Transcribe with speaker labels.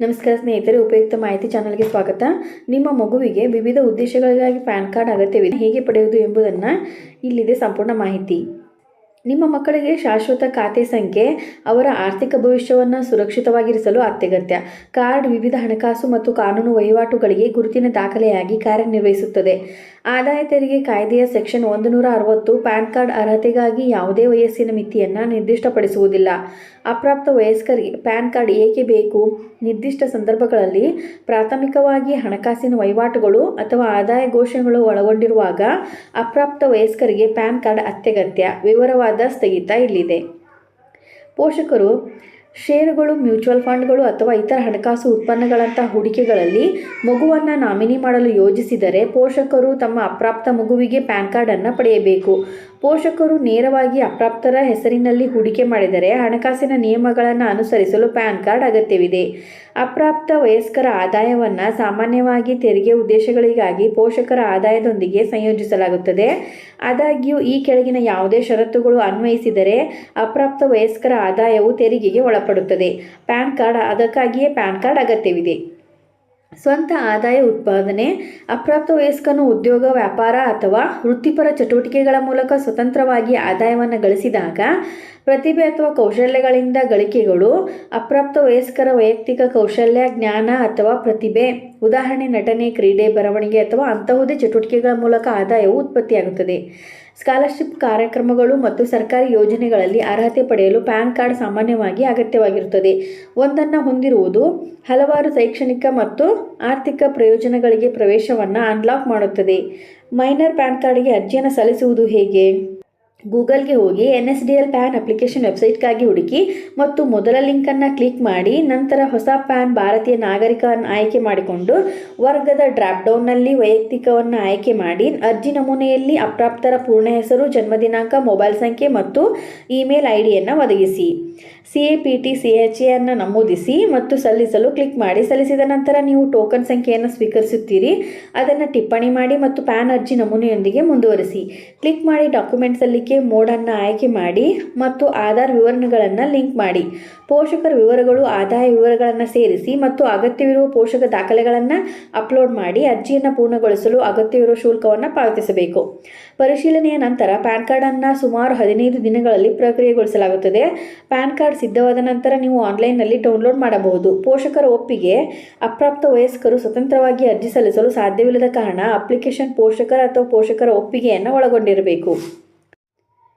Speaker 1: ನಮಸ್ಕಾರ ಸ್ನೇಹಿತರೆ, ಉಪಯುಕ್ತ ಮಾಹಿತಿ ಚಾನಲ್ಗೆ ಸ್ವಾಗತ. ನಿಮ್ಮ ಮಗುವಿಗೆ ವಿವಿಧ ಉದ್ದೇಶಗಳಿಗಾಗಿ ಪ್ಯಾನ್ ಕಾರ್ಡ್ ಅಗತ್ಯವಿದೆ. ಹೇಗೆ ಪಡೆಯುವುದು ಎಂಬುದನ್ನು ಇಲ್ಲಿದೆ ಸಂಪೂರ್ಣ ಮಾಹಿತಿ. ನಿಮ್ಮ ಮಕ್ಕಳಿಗೆ ಶಾಶ್ವತ ಖಾತೆ ಸಂಖ್ಯೆ, ಅವರ ಆರ್ಥಿಕ ಭವಿಷ್ಯವನ್ನು ಸುರಕ್ಷಿತವಾಗಿರಿಸಲು ಅತ್ಯಗತ್ಯ. ಕಾರ್ಡ್ ವಿವಿಧ ಹಣಕಾಸು ಮತ್ತು ಕಾನೂನು ವಹಿವಾಟುಗಳಿಗೆ ಗುರುತಿನ ದಾಖಲೆಯಾಗಿ ಕಾರ್ಯನಿರ್ವಹಿಸುತ್ತದೆ. ಆದಾಯ ತೆರಿಗೆ ಕಾಯ್ದೆಯ ಸೆಕ್ಷನ್ ಒಂದು ನೂರ ಅರವತ್ತು ಪ್ಯಾನ್ ಕಾರ್ಡ್ ಅರ್ಹತೆಗಾಗಿ ಯಾವುದೇ ವಯಸ್ಸಿನ ಮಿತಿಯನ್ನು ನಿರ್ದಿಷ್ಟಪಡಿಸುವುದಿಲ್ಲ. ಅಪ್ರಾಪ್ತ ವಯಸ್ಕರಿಗೆ ಪ್ಯಾನ್ ಕಾರ್ಡ್ ಏಕೆ ಬೇಕು? ನಿರ್ದಿಷ್ಟ ಸಂದರ್ಭಗಳಲ್ಲಿ ಪ್ರಾಥಮಿಕವಾಗಿ ಹಣಕಾಸಿನ ವಹಿವಾಟುಗಳು ಅಥವಾ ಆದಾಯ ಘೋಷಣೆಗಳು ಒಳಗೊಂಡಿರುವಾಗ ಅಪ್ರಾಪ್ತ ವಯಸ್ಕರಿಗೆ ಪ್ಯಾನ್ ಕಾರ್ಡ್ ಅತ್ಯಗತ್ಯ. ವಿವರವಾದ ಸ್ಥಗಿತ ಇಲ್ಲಿದೆ. ಪೋಷಕರು ಷೇರುಗಳು, ಮ್ಯೂಚುವಲ್ ಫಂಡ್ಗಳು ಅಥವಾ ಇತರ ಹಣಕಾಸು ಉತ್ಪನ್ನಗಳಂತಹ ಹೂಡಿಕೆಗಳಲ್ಲಿ ಮಗುವನ್ನು ನಾಮಿನಿ ಮಾಡಲು ಯೋಜಿಸಿದರೆ ಪೋಷಕರು ತಮ್ಮ ಅಪ್ರಾಪ್ತ ಮಗುವಿಗೆ ಪ್ಯಾನ್ ಕಾರ್ಡನ್ನು ಪಡೆಯಬೇಕು. ಪೋಷಕರು ನೇರವಾಗಿ ಅಪ್ರಾಪ್ತರ ಹೆಸರಿನಲ್ಲಿ ಹೂಡಿಕೆ ಮಾಡಿದರೆ ಹಣಕಾಸಿನ ನಿಯಮಗಳನ್ನು ಅನುಸರಿಸಲು ಪ್ಯಾನ್ ಕಾರ್ಡ್ ಅಗತ್ಯವಿದೆ. ಅಪ್ರಾಪ್ತ ವಯಸ್ಕರ ಆದಾಯವನ್ನು ಸಾಮಾನ್ಯವಾಗಿ ತೆರಿಗೆ ಉದ್ದೇಶಗಳಿಗಾಗಿ ಪೋಷಕರ ಆದಾಯದೊಂದಿಗೆ ಸಂಯೋಜಿಸಲಾಗುತ್ತದೆ. ಆದಾಗ್ಯೂ ಈ ಕೆಳಗಿನ ಯಾವುದೇ ಷರತ್ತುಗಳು ಅನ್ವಯಿಸಿದರೆ ಅಪ್ರಾಪ್ತ ವಯಸ್ಕರ ಆದಾಯವು ತೆರಿಗೆಗೆ ಒಳಪಡುತ್ತದೆ. ಪ್ಯಾನ್ ಕಾರ್ಡ್, ಅದಕ್ಕಾಗಿಯೇ ಪ್ಯಾನ್ ಕಾರ್ಡ್ ಅಗತ್ಯವಿದೆ. ಸ್ವಂತ ಆದಾಯ ಉತ್ಪಾದನೆ ಅಪ್ರಾಪ್ತ ವಯಸ್ಕನು ಉದ್ಯೋಗ, ವ್ಯಾಪಾರ ಅಥವಾ ವೃತ್ತಿಪರ ಚಟುವಟಿಕೆಗಳ ಮೂಲಕ ಸ್ವತಂತ್ರವಾಗಿ ಆದಾಯವನ್ನು ಗಳಿಸಿದಾಗ, ಪ್ರತಿಭೆ ಅಥವಾ ಕೌಶಲ್ಯಗಳಿಂದ ಗಳಿಕೆಗಳು ಅಪ್ರಾಪ್ತ ವಯಸ್ಕರ ವೈಯಕ್ತಿಕ ಕೌಶಲ್ಯ, ಜ್ಞಾನ ಅಥವಾ ಪ್ರತಿಭೆ, ಉದಾಹರಣೆ, ನಟನೆ, ಕ್ರೀಡೆ, ಬರವಣಿಗೆ ಅಥವಾ ಅಂತಹುದೇ ಚಟುವಟಿಕೆಗಳ ಮೂಲಕ ಆದಾಯವು ಉತ್ಪತ್ತಿಯಾಗುತ್ತದೆ. ಸ್ಕಾಲರ್ಶಿಪ್ ಕಾರ್ಯಕ್ರಮಗಳು ಮತ್ತು ಸರ್ಕಾರಿ ಯೋಜನೆಗಳಲ್ಲಿ ಅರ್ಹತೆ ಪಡೆಯಲು ಪ್ಯಾನ್ ಕಾರ್ಡ್ ಸಾಮಾನ್ಯವಾಗಿ ಅಗತ್ಯವಾಗಿರುತ್ತದೆ. ಒಂದನ್ನು ಹೊಂದಿರುವುದು ಹಲವಾರು ಶೈಕ್ಷಣಿಕ ಮತ್ತು ಆರ್ಥಿಕ ಪ್ರಯೋಜನಗಳಿಗೆ ಪ್ರವೇಶವನ್ನು ಅನ್ಲಾಕ್ ಮಾಡುತ್ತದೆ. ಮೈನರ್ ಪ್ಯಾನ್ ಕಾರ್ಡ್ಗೆ ಅರ್ಜಿಯನ್ನು ಸಲ್ಲಿಸುವುದು ಹೇಗೆ? ಗೂಗಲ್ಗೆ ಹೋಗಿ N S D L PAN application ವೆಬ್ಸೈಟ್ಗಾಗಿ ಹುಡುಕಿ ಮತ್ತು ಮೊದಲ ಲಿಂಕನ್ನು ಕ್ಲಿಕ್ ಮಾಡಿ ನಂತರ ಹೊಸ ಪ್ಯಾನ್ ಭಾರತೀಯ ನಾಗರಿಕವನ್ನು ಆಯ್ಕೆ ಮಾಡಿಕೊಂಡು ವರ್ಗದ ಡ್ರಾಪ್ ಡೌನ್ನಲ್ಲಿ ವೈಯಕ್ತಿಕವನ್ನು ಆಯ್ಕೆ ಮಾಡಿ ಅರ್ಜಿ ನಮೂನೆಯಲ್ಲಿ ಅಪ್ರಾಪ್ತರ ಪೂರ್ಣ ಹೆಸರು, ಜನ್ಮ ದಿನಾಂಕ, ಮೊಬೈಲ್ ಸಂಖ್ಯೆ ಮತ್ತು ಇಮೇಲ್ ಐ ಡಿಯನ್ನು ಒದಗಿಸಿ. C A P T C H ಎನ್ನು ನಮೂದಿಸಿ ಮತ್ತು ಸಲ್ಲಿಸಲು ಕ್ಲಿಕ್ ಮಾಡಿ. ಸಲ್ಲಿಸಿದ ನಂತರ ನೀವು ಟೋಕನ್ ಸಂಖ್ಯೆಯನ್ನು ಸ್ವೀಕರಿಸುತ್ತೀರಿ. ಅದನ್ನು ಟಿಪ್ಪಣಿ ಮಾಡಿ ಮತ್ತು ಪ್ಯಾನ್ ಅರ್ಜಿ ನಮೂನೆಯೊಂದಿಗೆ ಮುಂದುವರಿಸಿ. ಕ್ಲಿಕ್ ಮಾಡಿ ಡಾಕ್ಯುಮೆಂಟ್ ಸಲ್ಲಿಕೆ ಮೋಡನ್ನು ಆಯ್ಕೆ ಮಾಡಿ ಮತ್ತು ಆಧಾರ್ ವಿವರಣೆಗಳನ್ನು ಲಿಂಕ್ ಮಾಡಿ. ಪೋಷಕರ ವಿವರಗಳು, ಆದಾಯ ವಿವರಗಳನ್ನು ಸೇರಿಸಿ ಮತ್ತು ಅಗತ್ಯವಿರುವ ಪೋಷಕ ದಾಖಲೆಗಳನ್ನು ಅಪ್ಲೋಡ್ ಮಾಡಿ ಅರ್ಜಿಯನ್ನು ಪೂರ್ಣಗೊಳಿಸಲು ಅಗತ್ಯವಿರುವ ಶುಲ್ಕವನ್ನು ಪಾವತಿಸಬೇಕು. ಪರಿಶೀಲನೆಯ ನಂತರ ಪ್ಯಾನ್ ಕಾರ್ಡನ್ನು ಸುಮಾರು ಹದಿನೈದು ದಿನಗಳಲ್ಲಿ ಪ್ರಕ್ರಿಯೆಗೊಳಿಸಲಾಗುತ್ತದೆ. ಪ್ಯಾನ್ ಕಾರ್ಡ್ ಸಿದ್ಧವಾದ ನಂತರ ನೀವು ಆನ್ಲೈನ್ನಲ್ಲಿ ಡೌನ್ಲೋಡ್ ಮಾಡಬಹುದು. ಪೋಷಕರ ಒಪ್ಪಿಗೆ, ಅಪ್ರಾಪ್ತ ವಯಸ್ಕರು ಸ್ವತಂತ್ರವಾಗಿ ಅರ್ಜಿ ಸಲ್ಲಿಸಲು ಸಾಧ್ಯವಿಲ್ಲದ ಕಾರಣ ಅಪ್ಲಿಕೇಶನ್ ಪೋಷಕರ ಅಥವಾ ಪೋಷಕರ ಒಪ್ಪಿಗೆಯನ್ನು ಒಳಗೊಂಡಿರಬೇಕು.